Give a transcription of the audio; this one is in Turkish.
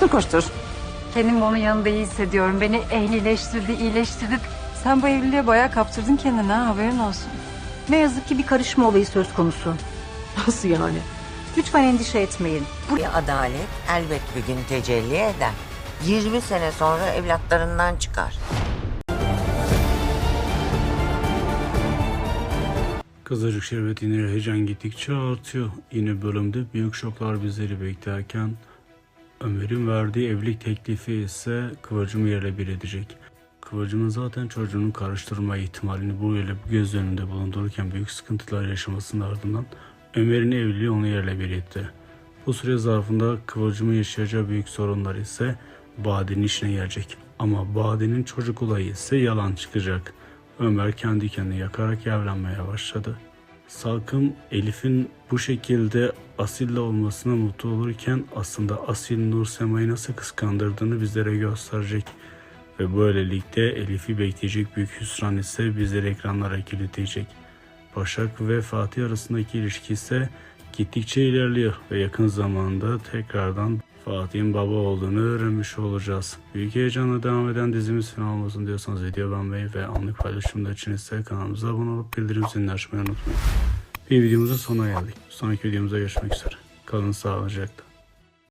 Koştur koştur. Kendimi onun yanında iyi hissediyorum. Beni ehlileştirdi, iyileştirdi. Sen bu evliliğe bayağı kaptırdın kendini ha haberin olsun. Ne yazık ki bir karışma olayı söz konusu. Nasıl yani? Lütfen endişe etmeyin. Bu Bir adalet elbet bir gün tecelli eder. 20 sene sonra evlatlarından çıkar. Kızılcık şerbeti yine heyecan gittikçe artıyor. Yine bölümde büyük şoklar bizleri beklerken Ömer'in verdiği evlilik teklifi ise Kıvılcım'ı yerle bir edecek. Kıvılcım'ın zaten çocuğunu karıştırma ihtimalini bu ile göz önünde bulundururken büyük sıkıntılar yaşamasının ardından Ömer'in evliliği onu yerle bir etti. Bu süre zarfında Kıvılcım'ın yaşayacağı büyük sorunlar ise Bade'nin işine gelecek. Ama Bade'nin çocuk olayı ise yalan çıkacak. Ömer kendi kendini yakarak evlenmeye başladı. Salkım Elif'in bu şekilde Asil'le olmasına mutlu olurken aslında Asil Nur Sema'yı nasıl kıskandırdığını bizlere gösterecek. Ve böylelikle Elif'i bekleyecek büyük hüsran ise bizleri ekranlara kilitleyecek. Başak ve Fatih arasındaki ilişki ise gittikçe ilerliyor ve yakın zamanda tekrardan Fatih'in baba olduğunu öğrenmiş olacağız. Büyük heyecanla devam eden dizimiz final olmasın diyorsanız video beğenmeyi ve anlık paylaşımda için ise kanalımıza abone olup bildirim zilini açmayı unutmayın. Bir videomuzun sonuna geldik. Sonraki videomuzda görüşmek üzere. Kalın sağlıcakla.